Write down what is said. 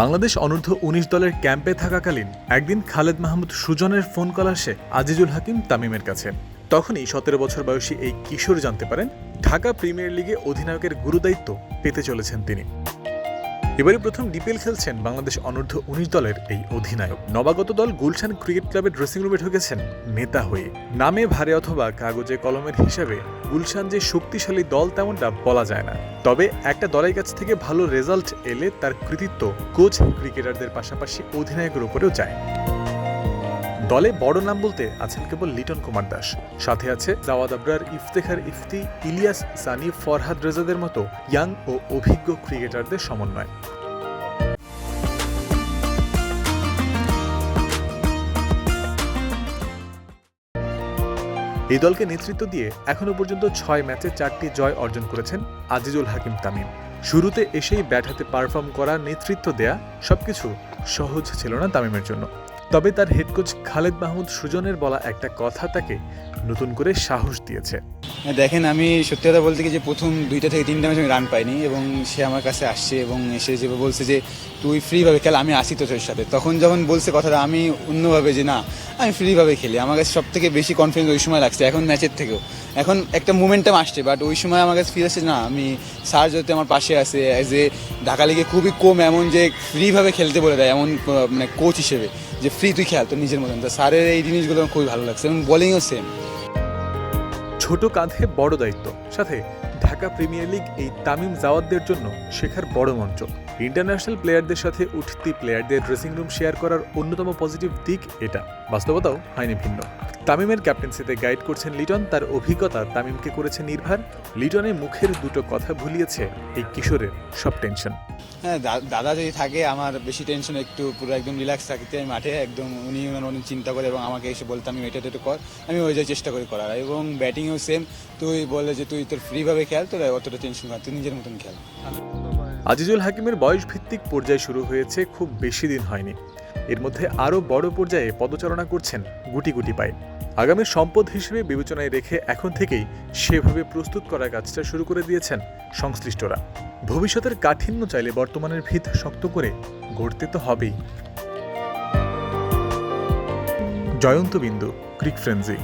বাংলাদেশ অনূর্ধ্ব উনিশ দলের ক্যাম্পে থাকাকালীন একদিন খালেদ মাহমুদ সুজনের ফোন কল আসে আজিজুল হাকিম তামিমের কাছে। তখনই সতেরো বছর বয়সী এই কিশোর জানতে পারেন, ঢাকা প্রিমিয়ার লিগে অধিনায়কের গুরুদায়িত্ব পেতে চলেছেন তিনি। এবারে প্রথম ডিপিএল খেলছেন বাংলাদেশ অনূর্ধ্ব উনিশ দলের এই অধিনায়ক। নবাগত দল গুলশান ক্রিকেট ক্লাবের ড্রেসিং রুমে ঢুকেছেন নেতা হয়ে। নামে ভারে অথবা কাগজে কলমের হিসাবে গুলশান যে শক্তিশালী দল তেমনটা বলা যায় না। তবে একটা দলের কাছ থেকে ভালো রেজাল্ট এলে তার কৃতিত্ব কোচ, ক্রিকেটারদের পাশাপাশি অধিনায়কের উপরেও যায়। দলে বড় নাম বলতে আছেন কেবল লিটন কুমার দাস। সাথে আছে জাওয়াদ আবরার ইফতেখার ইফতি, ইলিয়াস সানি, ফরহাদ রেজাদের মতো ইয়াং ও অভিজ্ঞ ক্রিকেটারদের সমন্বয়। এই দলকে নেতৃত্ব দিয়ে এখনও পর্যন্ত ছয় ম্যাচে চারটি জয় অর্জন করেছেন আজিজুল হাকিম তামিম। শুরুতে এসেই ব্যাট হাতে পারফর্ম করা নেতৃত্ব দেয়া সবকিছু সহজ ছিল না তামিমের জন্য। তবে তার হেড কোচ খালেদ মাহমুদ সুজনের বলা একটা কথা তাকে নতুন করে সাহস দিয়েছে। হ্যাঁ, দেখেন আমি সত্যি কথা বলতে গিয়ে যে প্রথম দুইটা থেকে তিনটা ম্যাচ আমি রান পাইনি এবং সে আমার কাছে আসছে এবং এসে যে বলছে যে তুই ফ্রিভাবে খেল আমি আসি তো তোর সাথে। তখন যখন বলছে কথাটা আমি অন্যভাবে যে না আমি ফ্রিভাবে খেলি। আমার কাছে সব থেকে বেশি কনফিডেন্স ওই সময় লাগছে এখন ম্যাচের থেকেও। এখন একটা মুমেন্টাম আসছে বাট ওই সময় আমার কাছে ফিল আসছে না আমি স্যার যদি আমার পাশে আছে অ্যাজ এ ঢাকা লিগে খুবই কম এমন যে ফ্রিভাবে খেলতে বলে দেয়, এমন মানে কোচ হিসেবে যে ফ্রি তুই খেল, তোর নিজের মতন। তো স্যারের এই জিনিসগুলো আমার খুবই ভালো লাগছে এবং বোলিংও সেম ছোট কাঁধে বড় দায়িত্ব। সাথে ঢাকা প্রিমিয়ার লিগ এই তামিম জাওয়াদদের জন্য শেখার বড় মঞ্চ। ইন্টারন্যাশনাল প্লেয়ারদের সাথে উঠতি প্লেয়ারদের ড্রেসিং রুম শেয়ার করার অন্যতম পজিটিভ দিক এটা। বাস্তবতাও হয়নি ভিন্ন। তামিমের ক্যাপ্টেন্সিতে গাইড করছেন লিটন তার অভিজ্ঞতা তামিমকে করেছে নির্ভার। লিটনের মুখের দুটো কথা ভুলিয়েছে এই কিশোরের সব টেনশন। হ্যাঁ দাদা যদি থাকে আমার বেশি টেনশন একটু পুরো একদম রিল্যাক্স থাকতে আমি মাঠে একদম উনি অনেক চিন্তা করে এবং আমাকে এসে বলতে আমি এটা এটা কর আমি ওই যাই চেষ্টা করি করার। এবং ব্যাটিংও সেম তুই বলে যে তুই তোর ফ্রিভাবে খেল তোর অতটা টেনশন কর তুই নিজের মতন খেল। আজিজুল হাকিমের বয়স ভিত্তিক পর্যায় শুরু হয়েছে খুব বেশি দিন হয়নি। এর মধ্যে আরও বড় পর্যায়ে পদচারণা করছেন গুটি গুটি পায়ে। আগামী সম্পদ হিসেবে বিবেচনায় রেখে এখন থেকেই সেভাবে প্রস্তুত করার কাজটা শুরু করে দিয়েছেন সংশ্লিষ্টরা। ভবিষ্যতের কাঠিন্য চাইলে বর্তমানের ভিত শক্ত করে গড়তে তো হবেই। জয়ন্ত বিন্দু, ক্রিক ফ্রেন্সি